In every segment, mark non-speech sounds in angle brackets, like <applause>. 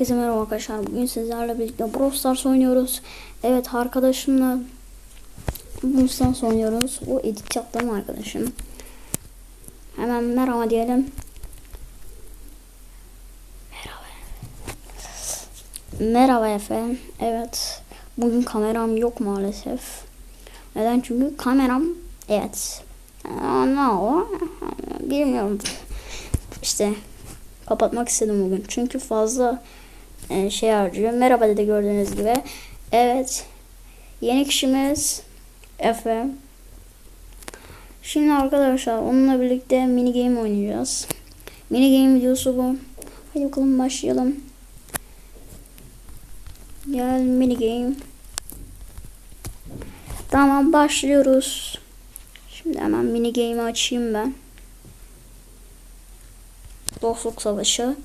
Herkese merhaba arkadaşlar. Bugün sizlerle birlikte Brawl Stars oynuyoruz. Evet arkadaşımla Brawl Stars oynuyoruz. O edit yaptığım arkadaşım. Hemen merhaba diyelim. Merhaba. Merhaba efendim. Evet. Bugün kameram yok maalesef. Neden? Çünkü kameram evet. Ne o? Bilmiyorum. İşte kapatmak istedim bugün. Çünkü fazla e, şey harcıyor. Merhaba dedi gördüğünüz gibi. Evet. Yeni kişimiz Efe. Şimdi arkadaşlar onunla birlikte mini game oynayacağız. Mini game videosu bu. Hadi bakalım başlayalım. Gel mini game. Tamam başlıyoruz. Şimdi hemen mini game'i açayım ben. Dostluk Savaşı.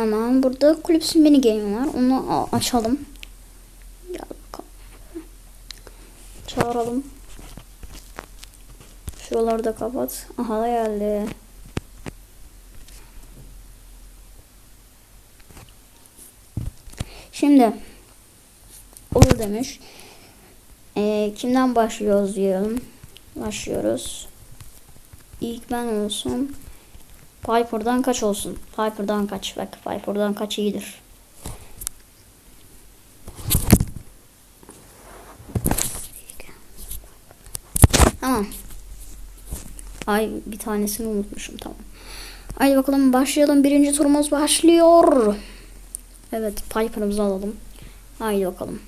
Hemen burada kulüpsü mini game var. Onu açalım. Gel bakalım. Çağıralım. Şuraları da kapat. Aha geldi. Şimdi olur demiş. Ee, kimden başlıyoruz diyelim. Başlıyoruz. İlk ben olsun. Piper'dan kaç olsun? Piper'dan kaç? Bak Piper'dan kaç iyidir. Tamam. Ay bir tanesini unutmuşum tamam. Haydi bakalım başlayalım. Birinci turumuz başlıyor. Evet Piper'ımızı alalım. Haydi bakalım.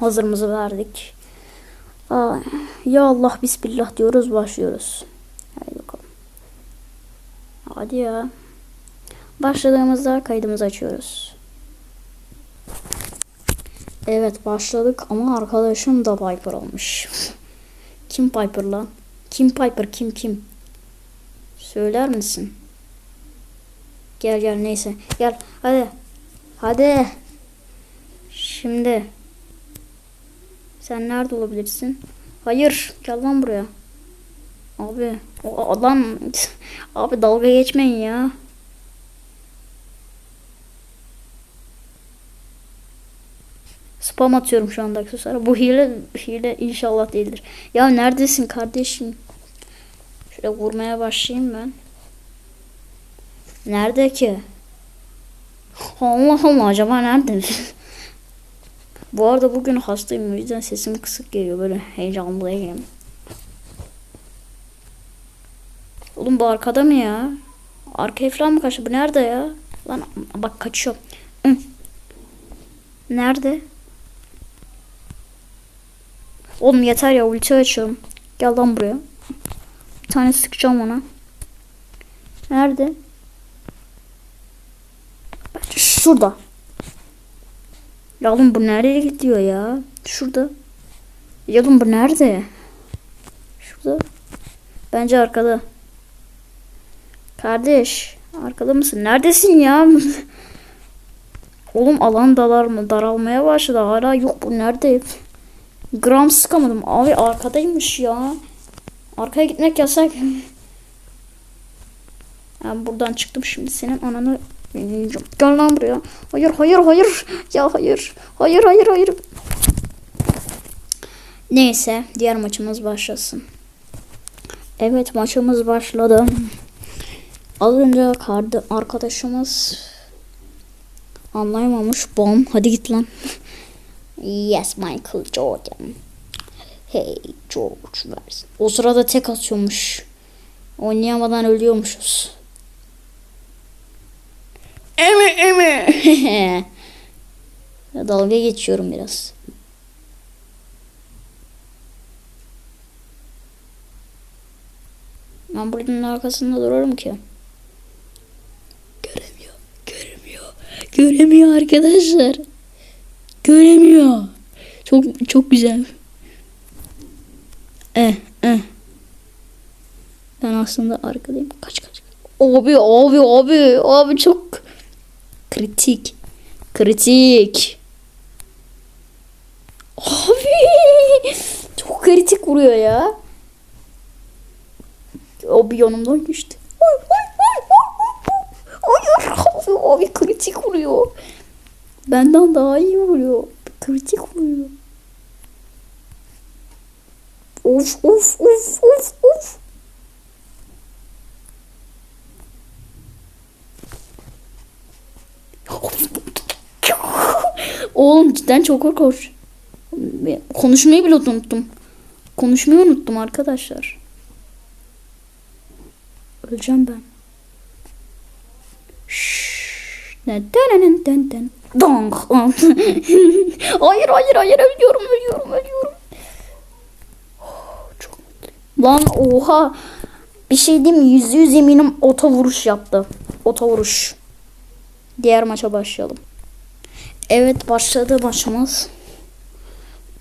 Hazırımızı verdik. Aa, ya Allah bismillah diyoruz başlıyoruz. Hadi ya. Başladığımızda kaydımızı açıyoruz. Evet başladık ama arkadaşım da Piper olmuş. <laughs> kim Piper lan? Kim Piper kim kim? Söyler misin? Gel gel neyse. Gel hadi. Hadi. Şimdi. Sen nerede olabilirsin? Hayır. Gel lan buraya. Abi. O adam. Abi dalga geçmeyin ya. Spam atıyorum şu anda aksesuara. Bu hile, hile inşallah değildir. Ya neredesin kardeşim? Şöyle vurmaya başlayayım ben. Nerede ki? Allah Allah acaba nerede? <laughs> Bu arada bugün hastayım o yüzden sesim kısık geliyor böyle heyecanlıyım. Oğlum bu arkada mı ya? Arkaya falan mı kaçtı? Bu nerede ya? Lan bak kaçıyor. Nerede? Oğlum yeter ya ulti açıyorum. Gel lan buraya. Bir tane sıkacağım ona. Nerede? Şurada. Ya oğlum bu nereye gidiyor ya? Şurada. Ya oğlum bu nerede? Şurada. Bence arkada. Kardeş. Arkada mısın? Neredesin ya? <laughs> oğlum alan dalar mı? Daralmaya başladı. Hala yok bu nerede? Gram sıkamadım. Abi arkadaymış ya. Arkaya gitmek yasak. <laughs> Ben buradan çıktım şimdi senin ananı Gel lan buraya. Hayır hayır hayır. Ya hayır. Hayır hayır hayır. Neyse diğer maçımız başlasın. Evet maçımız başladı. Az önce kardı arkadaşımız anlayamamış. Bom hadi git lan. <laughs> yes Michael Jordan. Hey George versin. O sırada tek atıyormuş. Oynayamadan ölüyormuşuz. Emi emi. <laughs> Dalga geçiyorum biraz. Ben buranın arkasında durarım ki. Göremiyor. Göremiyor. Göremiyor arkadaşlar. Göremiyor. Çok çok güzel. Eh eh. Ben aslında arkadayım. Kaç kaç. Abi abi abi abi çok kritik. Kritik. Abi çok kritik vuruyor ya. o bir yanımdan geçti. Oy, oy, oy, oy, abi, abi kritik vuruyor. Benden daha iyi vuruyor. Kritik vuruyor. Of of of of of. Oğlum cidden çok korkunç. Konuşmayı bile unuttum. Konuşmayı unuttum arkadaşlar. Öleceğim ben. Şşş. Dong. <laughs> hayır hayır hayır ölüyorum ölüyorum ölüyorum. Çok. Lan oha. Bir şey diyeyim mi? Yüzde yüz eminim ota vuruş yaptı. Ota vuruş. Diğer maça başlayalım. Evet başladı maçımız.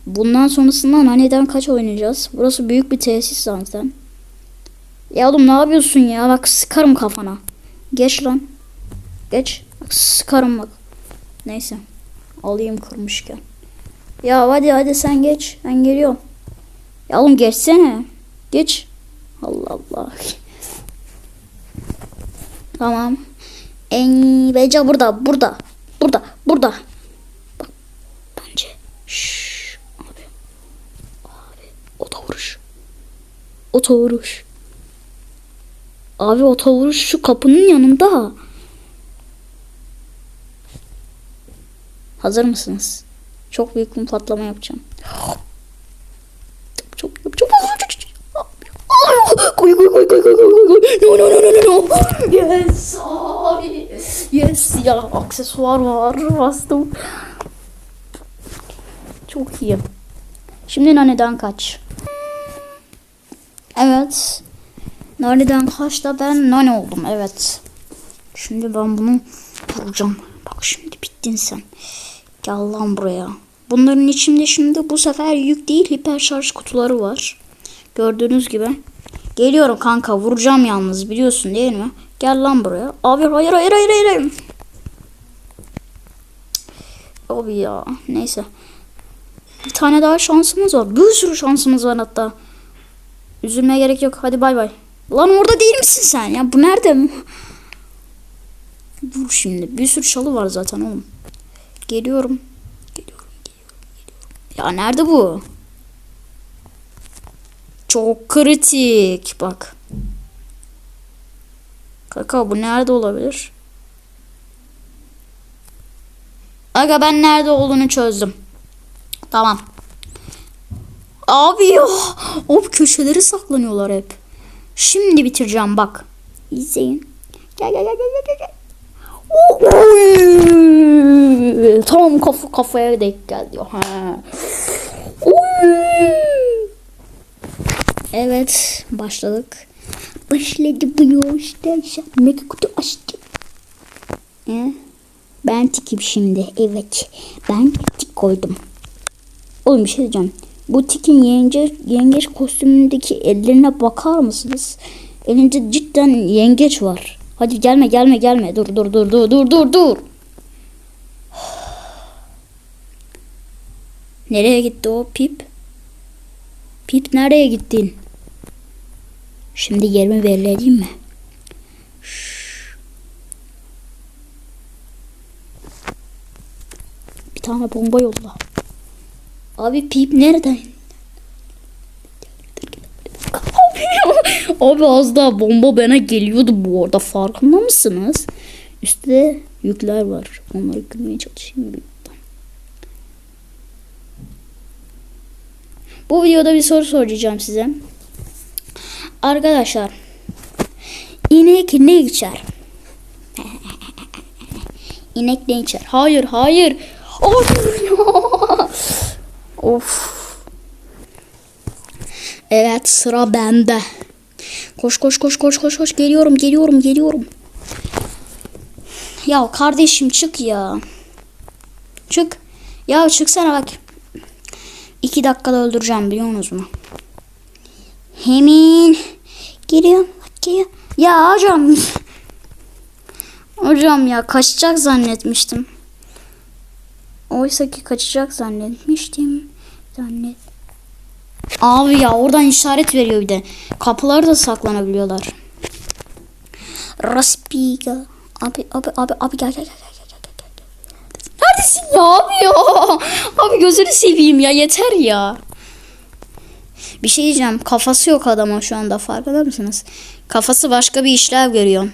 Bundan sonrasında neden kaç oynayacağız? Burası büyük bir tesis zaten. Ya oğlum ne yapıyorsun ya? Bak sıkarım kafana. Geç lan. Geç. Sıkarım bak. Neyse. Alayım kırmışken. Ya hadi hadi sen geç. Ben geliyorum. Ya oğlum geçsene. Geç. Allah Allah. <laughs> Tamam. En Beca burada, burada. Burada, burada. Bak bence. Şşş. Abi. Abi. Ota vuruş. Ota vuruş. Abi ota vuruş şu kapının yanında. Hazır mısınız? Çok büyük bir patlama yapacağım. Çok çok çok Koy koy koy koy koy koy koy no no no no no. Yes abi. Yes ya aksesuar var bastım. Çok iyi. Şimdi naneden kaç. Evet. Naneden kaç da ben nane oldum evet. Şimdi ben bunu vuracağım. Bak şimdi bittin sen. Gel lan buraya. Bunların içinde şimdi bu sefer yük değil hiper şarj kutuları var. Gördüğünüz gibi. Geliyorum kanka vuracağım yalnız biliyorsun değil mi? Gel lan buraya. Abi hayır hayır hayır hayır. Abi ya neyse. Bir tane daha şansımız var. Bir sürü şansımız var hatta. Üzülmeye gerek yok. Hadi bay bay. Lan orada değil misin sen ya? Bu nerede? Dur şimdi. Bir sürü çalı var zaten oğlum. Geliyorum. Geliyorum, geliyorum, geliyorum. Ya nerede bu? Çok kritik. Bak. Kaka bu nerede olabilir? Aga ben nerede olduğunu çözdüm. Tamam. Abi ya. O köşeleri saklanıyorlar hep. Şimdi bitireceğim bak. İzleyin. Gel gel gel gel gel gel. Oy! Tam kafa kafaya denk geldi. Ha. Evet başladık. Başladı bu işte. Mega kutu açtı. Ben tikim şimdi. Evet. Ben tik koydum. Oğlum bir şey diyeceğim. Bu tikin yenge, yengeç kostümündeki ellerine bakar mısınız? Elinde cidden yengeç var. Hadi gelme gelme gelme. Dur dur dur dur dur dur dur. Nereye gitti o pip? Pip nereye gittin? Şimdi yerimi belli edeyim mi? Bir tane bomba yolla. Abi pip nereden? Abi az daha bomba bana geliyordu bu arada farkında mısınız? Üstte yükler var. Onları kırmaya çalışayım. Bu videoda bir soru soracağım size. Arkadaşlar inek ne içer? <laughs> İnek ne içer? Hayır hayır. <laughs> Of. Evet sıra bende. Koş koş koş koş koş koş geliyorum geliyorum geliyorum. Ya kardeşim çık ya. Çık. Ya çıksana bak. İki dakikada öldüreceğim biliyor musunuz mu? Hemen geliyorum. Geliyor. Ya hocam. hocam ya kaçacak zannetmiştim. Oysa ki kaçacak zannetmiştim. Zannet. Abi ya oradan işaret veriyor bir de. Kapıları da saklanabiliyorlar. Raspiga. Abi abi abi abi gel gel gel. Neredesin ya abi ya? Abi gözünü seveyim ya yeter ya. Bir şey diyeceğim. Kafası yok adamın şu anda farkında mısınız? Kafası başka bir işlev görüyor.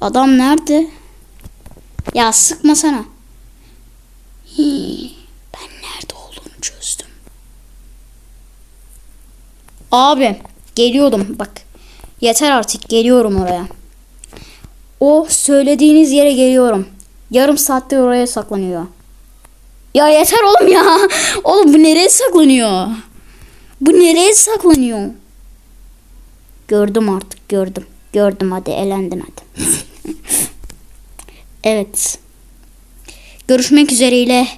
Adam nerede? Ya sıkma sana. Hii, ben nerede olduğunu çözdüm. Abi geliyordum bak. Yeter artık geliyorum oraya. O söylediğiniz yere geliyorum. Yarım saattir oraya saklanıyor. Ya yeter oğlum ya. <laughs> Oğlum bu nereye saklanıyor? Bu nereye saklanıyor? Gördüm artık gördüm. Gördüm hadi elendin hadi. <laughs> evet. Görüşmek üzereyle.